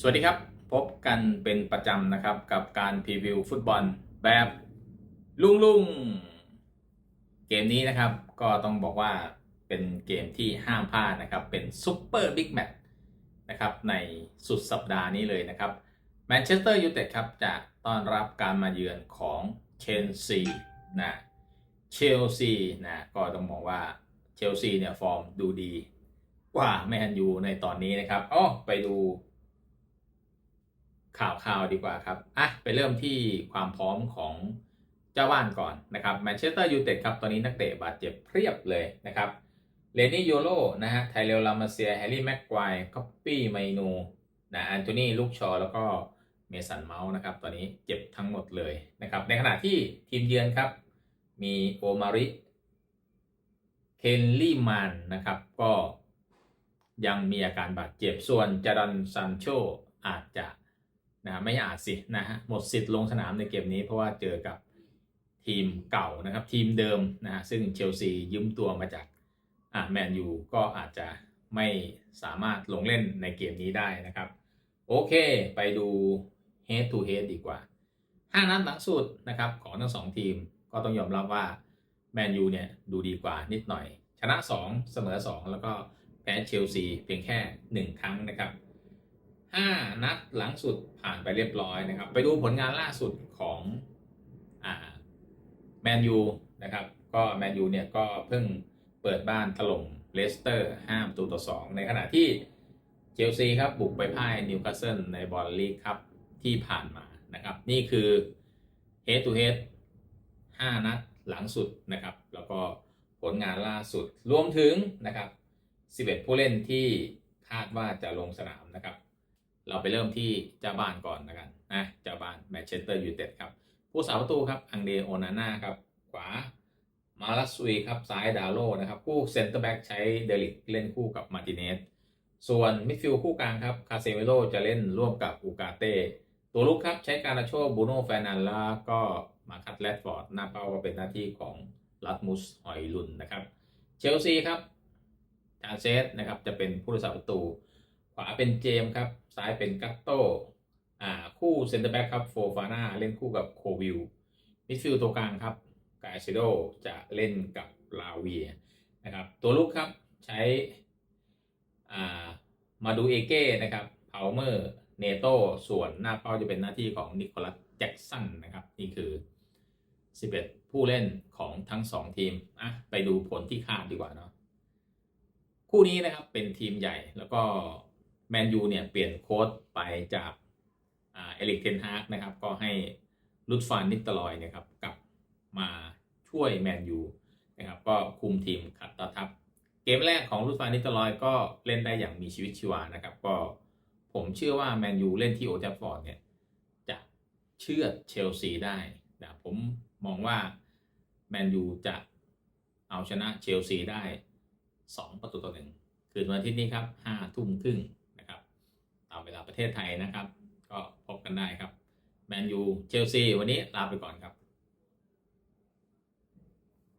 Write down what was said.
สวัสดีครับ พบกันเป็นประจำนะครับกับการพรีวิวฟุตบอลแบบลุงลุงเกมนี้นะครับ ก็ต้องบอกว่าเป็นเกมที่ห้ามพลาดนะครับ เป็นซุปเปอร์บิ๊กแมตช์นะครับในสุดสัปดาห์นี้เลยนะครับแมนเชสเตอร์ยูไนเต็ดครับจะต้อนรับการมาเยือนของเชลซีนะเชลซีนะก็ต้องมองว่าเชลซีเนี่ยฟอร์มดูดีกว่าแมนยูในตอนนี้นะครับอ๋อไปดู ข่าวข่าวดีกว่าครับ อะ ไปเริ่มที่ความพร้อมของเจ้าบ้านก่อนนะครับแมนเชสเตอร์ยูไนเต็ดครับ ตอนนี้นักเตะบาดเจ็บเพียบเลยนะครับเลนี่โยโลนะฮะ ไทเลลามาเซีย แฮร์รี่แม็กควายคอปปี้ไมนูนะแอนโทนีลูกชอ แล้วก็เมสันเมาส์นะครับ ตอนนี้เจ็บทั้งหมดเลยนะครับ ในขณะที่ทีมเยือนครับ มีโอมาริเคนลี่มานนะครับ ก็ยังมีอาการบาดเจ็บ ส่วนจารันซันโชอาจจะ นะไม่อาจสินะฮะหมดสิทธิ์ลงสนามในเกมนี้เพราะว่าเจอกับทีมเก่านะครับทีมเดิมนะฮะซึ่งเชลซียืมตัวมาจากอ่าแมนยูก็อาจจะไม่สามารถลงเล่นในเกมนี้ได้นะครับ โอเค ไปดู head to head ดีกว่า 5 นัดหลังสุดนะครับของทั้งสองทีมก็ต้องยอมรับว่าแมนยูเนี่ยดูดีกว่านิดหน่อย ชนะ 2 เสมอ 2 แล้วก็แพ้เชลซีเพียงแค่ 1 ครั้งนะครับ 5 นัดหลังสุดผ่านไปเรียบร้อยนะครับ ไปดูผลงานล่าสุดของแมนยูนะครับ ก็แมนยูเนี่ยก็เพิ่งเปิดบ้านถล่มเลสเตอร์5ประตูต่อ 2 ในขณะที่เชลซีครับบุกไปพ่ายนิวคาสเซิลในบอลลีกครับที่ผ่านมานะครับ นี่คือ head to head 5 นัดหลังสุดนะครับ แล้วก็ผลงานล่าสุดรวมถึงนะครับ 11 ผู้เล่นที่คาดว่าจะลงสนามนะครับ เราไปเริ่มที่เจ้าบ้านก่อนนะกันนะเจ้าบ้านแมนเชสเตอร์ยูไนเต็ดครับ ผู้สาประตูครับอังเดโอนาน่าครับ ขวามาลัสซุยครับซ้ายดาโลนะครับ คู่เซนเตอร์แบ็กใช้เดลิกเล่นคู่กับมาร์ติเนสส่วนมิดฟิลด์คู่กลางครับคาเซเมโรจะเล่นร่วมกับอูกาเต้ตัวลุกครับใช้การาโชบูโน่แฟนันแล้วก็มาคัตแรดฟอร์ดหน้าเป้าก็เป็นหน้าที่ของลัดมุสหอยลุนนะครับเชลซีครับจาเซสนะครับจะเป็นผู้รักษาประตู ขวาเป็นเจมครับ ซ้ายเป็นกัตโตอ่าคู่เซนเตอร์แบ็กครับโฟฟาน่าเล่นคู่กับโควิลมิดฟิลด์ตัวกลางครับกาเซโดจะเล่นกับลาเวียนะครับตัวลุกครับใช้อ่ามาดูเอเก้นะครับพาวเมอร์เนโต้ส่วนหน้าเป้าจะเป็นหน้าที่ของนิโคลัสแจ็กสันนะครับนี่คือ 11 ผู้เล่นของทั้ง 2 ทีมอะไปดูผลที่คาดดีกว่าเนาะคู่นี้นะครับเป็นทีมใหญ่แล้วก็ แมนยูเนี่ยเปลี่ยนโค้ดไปจากเอลิกเทนฮากนะครับ ก็ให้ลุดฟานนิตตลอยนะครับกลับมาช่วยแมนยูนะครับก็คุมทีมขัดตาทับเกมแรกของลุดฟานนิตตลอยก็เล่นได้อย่างมีชีวิตชีวานะครับ ก็ผมเชื่อว่าแมนยูเล่นที่โอลด์แทัฟฟอร์ดเนี่ยจะเชื่อเชลซีได้นะผมมองว่าแมนยูจะเอาชนะเชลซีได้ 2 ประตูต่อหนึ่งคืนวันอาทิตย์นี้ครับ5ทุ่มครึ่ง ประเทศไทยนะครับ ก็พบกันได้ครับแมนยูเชลซีวันนี้ลาไปก่อนครับ